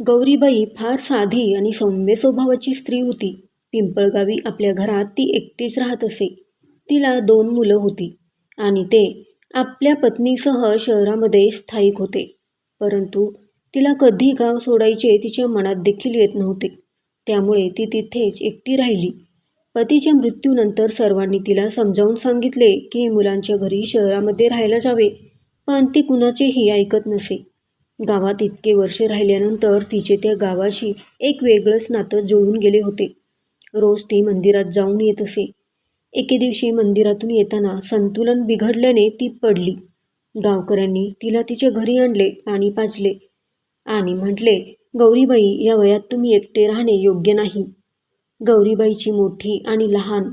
गौरीबाई फार साधी आणि सौम्य स्वभावाची स्त्री होती. पिंपळगावी आपल्या घरात ती एकटीच राहत असे. तिला दोन मुलं होती आणि ते आपल्या पत्नीसह शहरामध्ये स्थायिक होते. परंतु तिला कधी गाव सोडायचे तिच्या मनात देखील येत नव्हते. त्यामुळे ती तिथेच एकटी राहिली. पतीच्या मृत्यूनंतर सर्वांनी तिला समजावून सांगितले की मुलांच्या घरी शहरामध्ये राहायला जावे पण ती कुणाचेही ऐकत नसे. गावात इतके वर्ष राहिल्यानंतर तिचे त्या गावाशी एक वेगळंच नातं जुळून गेले होते. रोज ती मंदिरात जाऊन येत असे. एके दिवशी मंदिरातून येताना संतुलन बिघडल्याने ती पडली. गावकऱ्यांनी तिला तिच्या घरी आणले पाणी पाजले आणि म्हटले गौरीबाई या वयात तुम्ही एकटे राहणे योग्य नाही. गौरीबाईची मोठी आणि लहान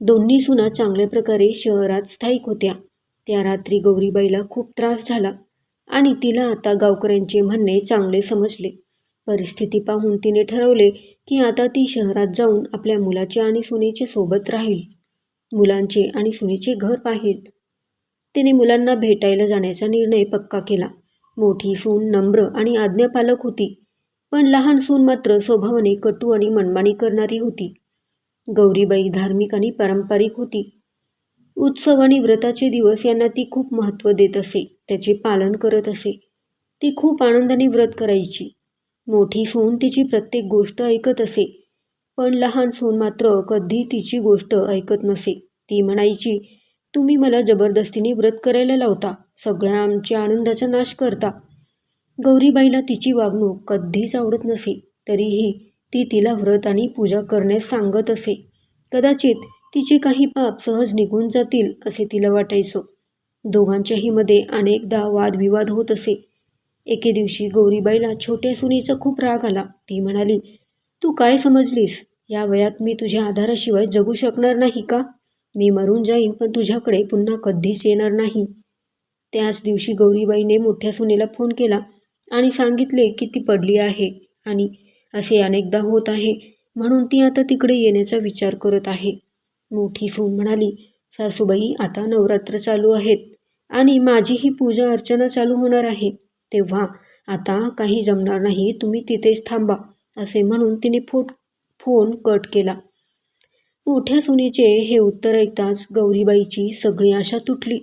दोन्ही सुना चांगल्या प्रकारे शहरात स्थायिक होत्या. त्या रात्री गौरीबाईला खूप त्रास झाला. आणि तिला आता गावकऱ्यांचे म्हणणे चांगले समजले. परिस्थिती पाहून तिने ठरवले की आता ती शहरात जाऊन आपल्या मुलाचे आणि सुनेचे सोबत राहील. मुलांचे आणि सुनेचे घर पाहिल. तिने मुलांना भेटायला जाण्याचा निर्णय पक्का केला. मोठी सून नम्र आणि आज्ञापालक होती पण लहान सून मात्र स्वभावाने कटू आणि मनमानी करणारी होती. गौरीबाई धार्मिक आणि पारंपरिक होती. उत्सव आणि व्रताचे दिवस यांना ती खूप महत्त्व देत असे. त्याचे पालन करत असे. ती खूप आनंदाने व्रत करायची. मोठी सून तिची प्रत्येक गोष्ट ऐकत असे. पण लहान सून मात्र कधी तिची गोष्ट ऐकत नसे. ती म्हणायची तुम्ही मला जबरदस्तीने व्रत करायला लावता. सगळ्या आमच्या आनंदाचा नाश करता. गौरीबाईला तिची वागणूक कधीच आवडत नसे. तरीही ती तिला व्रत आणि पूजा करण्यास सांगत असे. कदाचित तिचे काही पाप सहज निघून जातील असे तिला वाटायचं. दोघांच्याही मध्ये अनेकदा वादविवाद होत असे. एके दिवशी गौरीबाईला छोट्या सुनीचा खूप राग आला. ती म्हणाली तू काय समजलीस? या वयात मी तुझ्या आधाराशिवाय जगू शकणार नाही का? मी मरून जाईन पण तुझ्याकडे पुन्हा कधीच येणार नाही. त्याच दिवशी गौरीबाईने मोठ्या सुनेला फोन केला आणि सांगितले की ती पडली आहे आणि असे अनेकदा होत आहे म्हणून ती आता तिकडे येण्याचा विचार करत आहे. मोठी सून म्हणाली सासूबाई आता नवरात्र चालू आहेत. आणि माझी ही पूजा अर्चना चालू होणार आहे. तेव्हा आता काही जमणार नाही तुम्ही तिथेच थांबा असे म्हणून तिने फोट फोन कट केला. मोठ्या सुनेचे हे उत्तर ऐकताच गौरीबाईची सगळी आशा तुटली.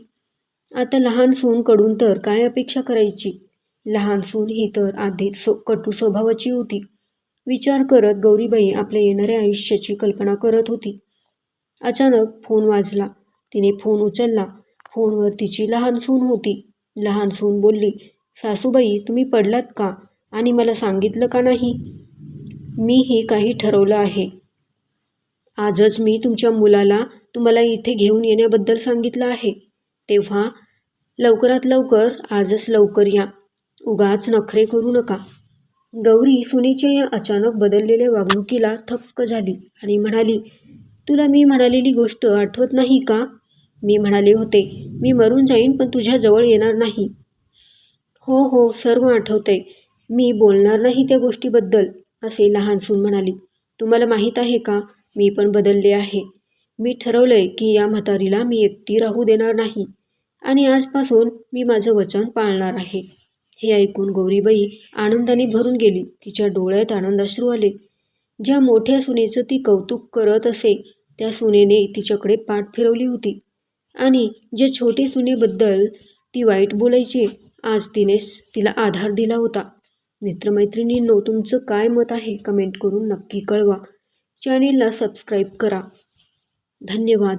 आता लहान सूनकडून तर काय अपेक्षा करायची? लहान सून ही तर आधीच सो कटू स्वभावाची होती. विचार करत गौरीबाई आपल्या येणाऱ्या आयुष्याची कल्पना करत होती. अचानक फोन वाजला. तिने फोन उचलला. फोनवर तिची लहान सून होती. लहान सून बोलली सासूबाई तुम्ही पडलात का? आणि मला सांगितलं का नाही? मी हे काही ठरवलं आहे. आजच मी तुमच्या मुलाला तुम्हाला इथे घेऊन येण्याबद्दल सांगितलं आहे. तेव्हा लवकरात लवकर आजच लवकर या. उगाच नखरे करू नका. गौरी सुनेच्या या अचानक बदललेल्या वागणुकीला थक्क झाली आणि म्हणाली तुला मी म्हणालेली गोष्ट आठवत नाही का? मी म्हणाले होते मी मरून जाईन पण तुझ्याजवळ येणार नाही. हो हो सर्व आठवतंय. मी बोलणार नाही त्या गोष्टीबद्दल असे लहान सून म्हणाली. तुम्हाला माहीत आहे का मी पण बदलले आहे. मी ठरवलंय की या म्हातारीला मी एकटी राहू देणार नाही. आणि आजपासून मी माझं वचन पाळणार आहे. हे ऐकून गौरीबाई आनंदाने भरून गेली. तिच्या डोळ्यात आनंदाश्रू आले. ज्या मोठ्या सुनेचं ती कौतुक करत असे त्या सुनेने तिच्याकडे पाठ फिरवली होती. आणि जे छोटे सुनेबद्दल ती वाईट बोलायची आज तिनेच तिला आधार दिला होता. मित्रमैत्रिणींनो तुमचं काय मत आहे कमेंट करून नक्की कळवा. चॅनेलला सबस्क्राईब करा. धन्यवाद.